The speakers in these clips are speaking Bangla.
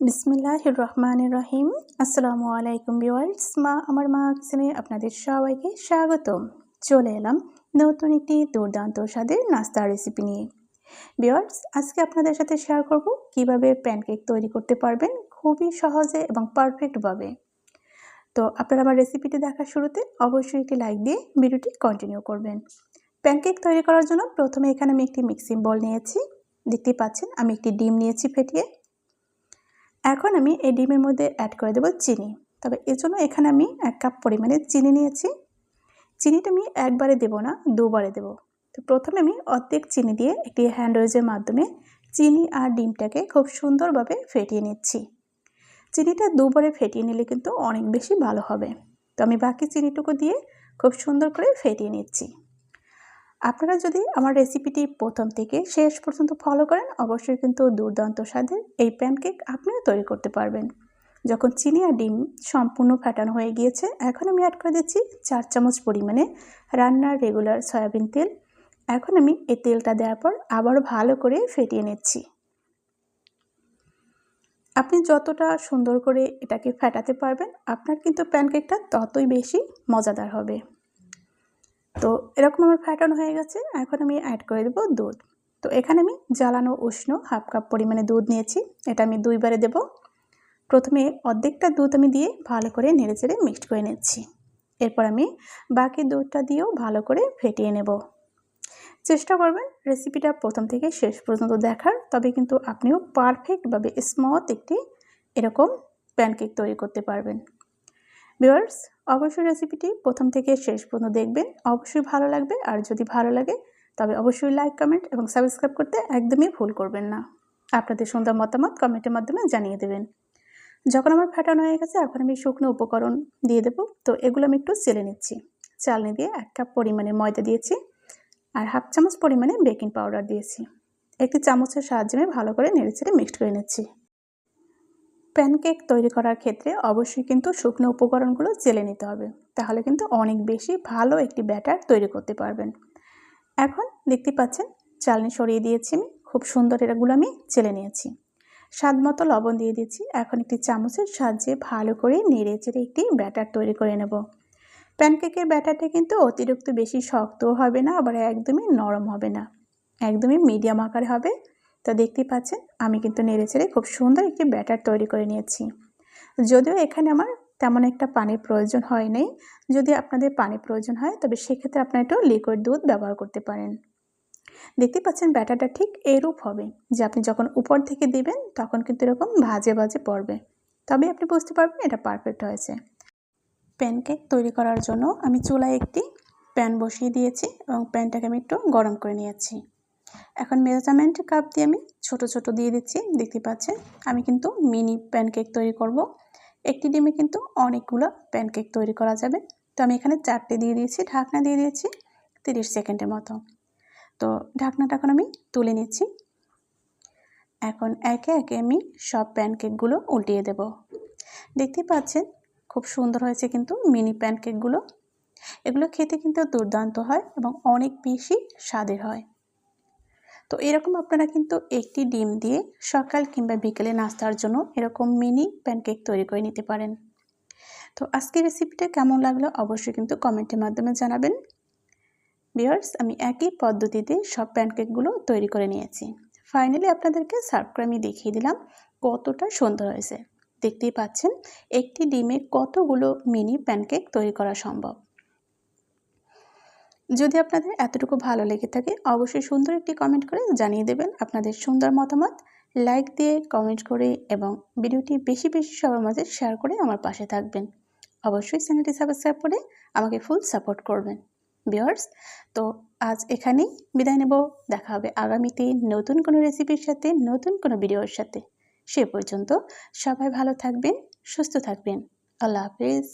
বিসমিল্লাহ রহমান রহিম আসসালামু আলাইকুম ভিওয়ার্স মা, আমার মা কিচেনে আপনাদের সবাইকে স্বাগতম। চলে এলাম নতুন একটি দুর্দান্ত স্বাদের নাস্তার রেসিপি নিয়ে। ভিওয়ার্স আজকে আপনাদের সাথে শেয়ার করব কীভাবে প্যানকেক তৈরি করতে পারবেন খুবই সহজে এবং পারফেক্টভাবে তো আপনারা আমার রেসিপিটি দেখার শুরুতে অবশ্যই একটি লাইক দিয়ে ভিডিওটি কন্টিনিউ করবেন। প্যানকেক তৈরি করার জন্য প্রথমে এখানে আমি একটি মিক্সিং বল নিয়েছি। দেখতে পাচ্ছেন, আমি একটি ডিম নিয়েছি ফেটিয়ে। এখন আমি এই ডিমের মধ্যে অ্যাড করে দেবো চিনি। তবে এজন্য এখানে আমি এক কাপ পরিমাণে চিনি নিয়েছি। চিনিটা আমি একবারে দেব না, দুবারে দেব। তো প্রথমে আমি অর্ধেক চিনি দিয়ে একটি হ্যান্ডওয়েজের মাধ্যমে চিনি আর ডিমটাকে খুব সুন্দরভাবে ফেটিয়ে নিচ্ছি। চিনিটা দুবারে ফেটিয়ে নিলে কিন্তু অনেক বেশি ভালো হবে। তো আমি বাকি চিনিটুকু দিয়ে খুব সুন্দর করে ফেটিয়ে নিচ্ছি। আপনারা যদি আমার রেসিপিটি প্রথম থেকে শেষ পর্যন্ত ফলো করেন, অবশ্যই কিন্তু দুর্দান্ত স্বাদের এই প্যানকেক আপনিও তৈরি করতে পারবেন। যখন চিনি আর ডিম সম্পূর্ণ ফাটানো হয়ে গিয়েছে, এখন আমি অ্যাড করে দিচ্ছি চার চামচ পরিমাণে রান্নার রেগুলার সয়াবিন তেল। এখন আমি এই তেলটা দেওয়ার পর আবারও ভালো করে ফেটিয়ে নিচ্ছি। আপনি যতটা সুন্দর করে এটাকে ফেটাতে পারবেন, আপনার কিন্তু প্যানকেকটা ততই বেশি মজাদার হবে। তো এরকম আমার ফ্যাটানো হয়ে গেছে। এখন আমি অ্যাড করে দেবো দুধ। তো এখানে আমি জ্বালানো উষ্ণ হাফ কাপ পরিমাণে দুধ নিয়েছি। এটা আমি দুইবারে দেব। প্রথমে অর্ধেকটা দুধ আমি দিয়ে ভালো করে নেড়ে চেড়ে মিক্সড করে নিচ্ছি। এরপর আমি বাকি দুধটা দিয়েও ভালো করে ফেটিয়ে নেব। চেষ্টা করবেন রেসিপিটা প্রথম থেকে শেষ পর্যন্ত দেখার। তবে কিন্তু আপনিও পারফেক্টভাবে স্মথ একটি এরকম প্যানকেক তৈরি করতে পারবেন। ভিউয়ার্স, অবশ্যই রেসিপিটি প্রথম থেকে শেষ পর্যন্ত দেখবেন। অবশ্যই ভালো লাগবে, আর যদি ভালো লাগে, তবে অবশ্যই লাইক কমেন্ট এবং সাবস্ক্রাইব করতে একদমই ভুল করবেন না। আপনাদের সুন্দর মতামত কমেন্টের মাধ্যমে জানিয়ে দেবেন। যখন আমার ফাটানো হয়ে গেছে, এখন আমি শুকনো উপকরণ দিয়ে দেবো। তো এগুলো আমি একটু চেলে নিচ্ছি। চালনি দিয়ে এক কাপ পরিমাণে ময়দা দিয়েছি আর হাফ চামচ পরিমাণে বেকিং পাউডার দিয়েছি। একটি চামচের সাহায্যে আমি ভালো করে নেড়ে চেড়ে মিক্সড করে নিচ্ছি। প্যানকেক তৈরি করার ক্ষেত্রে অবশ্যই কিন্তু শুকনো উপকরণগুলো জেলে নিতে হবে। তাহলে কিন্তু অনেক বেশি ভালো একটি ব্যাটার তৈরি করতে পারবেন। এখন দেখতে পাচ্ছেন, চালনি সরিয়ে দিয়েছি আমি। খুব সুন্দর এগুলো আমি চেলে নিয়েছি। স্বাদ মতো লবণ দিয়ে দিচ্ছি। এখন একটি চামচের সাহায্যে ভালো করে নেড়ে চেড়ে একটি ব্যাটার তৈরি করে নেব। প্যানকেকের ব্যাটারটা কিন্তু অতিরিক্ত বেশি শক্তও হবে না, আবার একদমই নরম হবে না। একদমই মিডিয়াম আকারে হবে। তো দেখতেই পাচ্ছেন, আমি কিন্তু নেড়ে চেড়ে খুব সুন্দর একটি ব্যাটার তৈরি করে নিয়েছি। যদিও এখানে আমার তেমন একটা পানির প্রয়োজন হয় নাই, যদি আপনাদের পানি প্রয়োজন হয়, তবে সেক্ষেত্রে আপনার একটু লিকুইড দুধ ব্যবহার করতে পারেন। দেখতে পাচ্ছেন ব্যাটারটা ঠিক এরূপ হবে, যে আপনি যখন উপর থেকে দিবেন, তখন কিন্তু এরকম ভাজে ভাজে পড়বে। তবে আপনি বুঝতে পারবেন এটা পারফেক্ট হয়েছে। প্যানকেক তৈরি করার জন্য আমি চুলায় একটি প্যান বসিয়ে দিয়েছি এবং প্যানটাকে আমি একটু গরম করে নিয়েছি। এখন মেজারমেন্ট কাপ দিয়ে আমি ছোট ছোট দিয়ে দিচ্ছি, দেখতে পাচ্ছেন? আমি কিন্তু মিনি প্যানকেক তৈরি করব। একটি ডিমে কিন্তু অনেকগুলো প্যানকেক তৈরি করা যাবে। তো আমি এখানে চারটে দিয়ে দিয়েছি, ঢাকনা দিয়ে দিয়েছি তিরিশ সেকেন্ডের মতো। তো ঢাকনাটা এখন আমি তুলে নিচ্ছি। এখন একে একে আমি সব প্যানকেকগুলো উল্টিয়ে দেব। দেখতে পাচ্ছেন? খুব সুন্দর হয়েছে কিন্তু মিনি প্যানকেকগুলো এগুলো খেতে কিন্তু দুর্দান্ত হয় এবং অনেক বেশি স্বাদের হয়। তো এরকম আপনারা কিন্তু একটি ডিম দিয়ে সকাল কিংবা বিকেলে নাস্তার জন্য এরকম মিনি প্যানকেক তৈরি করে নিতে পারেন। তো আজকের রেসিপিটা কেমন লাগল অবশ্যই কিন্তু কমেন্টের মাধ্যমে জানাবেন। বিয়ার্স আমি একই পদ্ধতিতে সব প্যানকেকগুলো তৈরি করে নিয়েছি। ফাইনালি আপনাদেরকে সার্ভ করে আমি দেখিয়ে দিলাম কতটা সুন্দর হয়েছে। দেখতেই পাচ্ছেন, একটি ডিমে কতগুলো মিনি প্যানকেক তৈরি করা সম্ভব। যদি আপনাদের এতটুকু ভালো লেগে থাকে, অবশ্যই সুন্দর একটি কমেন্ট করে জানিয়ে দেবেন আপনাদের সুন্দর মতামত। লাইক দিয়ে কমেন্ট করে এবং ভিডিওটি বেশি বেশি সবার মাঝে শেয়ার করে আমার পাশে থাকবেন। অবশ্যই চ্যানেলটি সাবস্ক্রাইব করে আমাকে ফুল সাপোর্ট করবেন। বিয়ার্স তো আজ এখানেই বিদায় নেব। দেখা হবে আগামীতে নতুন কোনো রেসিপির সাথে, নতুন কোনো ভিডিওর সাথে। সে পর্যন্ত সবাই ভালো থাকবেন, সুস্থ থাকবেন। আল্লাহ হাফিজ।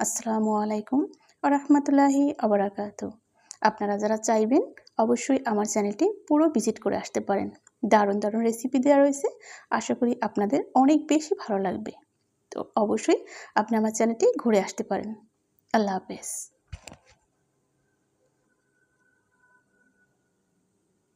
আসসালামু আলাইকুম রহমতুল্লাহি আবরাকাতু আপনারা যারা চাইবেন, অবশ্যই আমার চ্যানেলটি পুরো ভিজিট করে আসতে পারেন। দারুণ দারুণ রেসিপি দেওয়া রয়েছে। আশা করি আপনাদের অনেক বেশি ভালো লাগবে। তো অবশ্যই আপনি আমার চ্যানেলটি ঘুরে আসতে পারেন। আল্লাহ হাফেজ।